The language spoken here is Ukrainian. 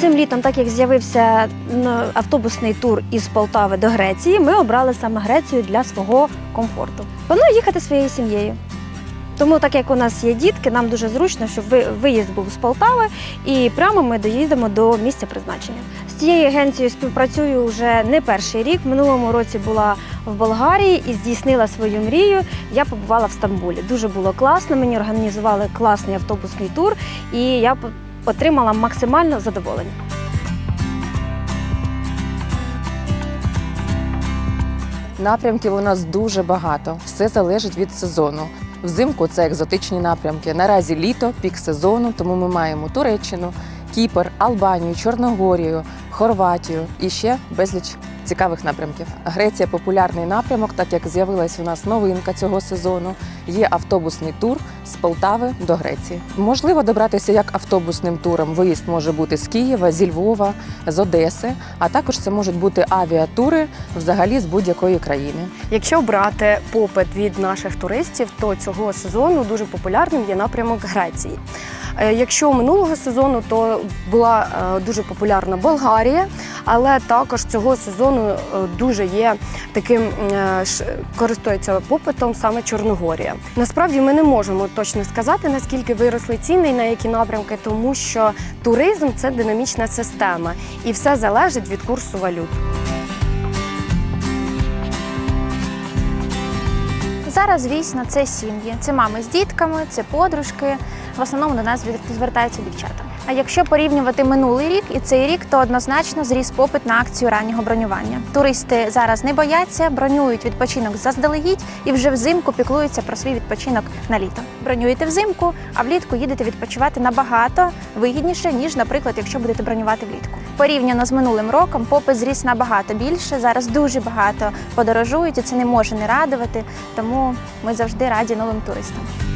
цим літом, так як з'явився автобусний тур із Полтави до Греції, ми обрали саме Грецію для свого комфорту. Планую їхати своєю сім'єю. Тому, так як у нас є дітки, нам дуже зручно, щоб ви- виїзд був з Полтави, і прямо ми доїдемо до місця призначення. З цією агенцією співпрацюю вже не перший рік. Минулому році була в Болгарії і здійснила свою мрію. Я побувала в Стамбулі. Дуже було класно. Мені організували класний автобусний тур, і я отримала максимально задоволення. Напрямків у нас дуже багато. Все залежить від сезону. Взимку це екзотичні напрямки. Наразі літо, пік сезону, тому ми маємо Туреччину, Кіпр, Албанію, Чорногорію, Хорватію і ще безліч цікавих напрямків. Греція популярний напрямок, так як з'явилась у нас новинка цього сезону. Є автобусний тур з Полтави до Греції. Можливо добратися як автобусним туром. Виїзд може бути з Києва, зі Львова, з Одеси, а також це можуть бути авіатури взагалі з будь-якої країни. Якщо брати попит від наших туристів, то цього сезону дуже популярним є напрямок Греції. Е, Якщо минулого сезону, то була е, дуже популярна Болгарія, але також цього сезону е, дуже є таким користується попитом саме Чорногорія. Насправді ми не можемо точно сказати, наскільки виросли ціни і на які напрямки, тому що туризм це динамічна система, і все залежить від курсу валют. Зараз, звісно, це сім'ї, це мами з дітками, це подружки. В основному до нас звер- звертаються дівчата. А якщо порівнювати минулий рік і цей рік, то однозначно зріс попит на акцію раннього бронювання. Туристи зараз не бояться, бронюють відпочинок заздалегідь і вже взимку піклуються про свій відпочинок на літо. Бронюєте взимку, а влітку їдете відпочивати набагато вигідніше, ніж, наприклад, якщо будете бронювати влітку. Порівняно з минулим роком, попит зріс набагато більше. Зараз дуже багато подорожують, і це не може не радувати. Тому ми завжди раді новим туристам.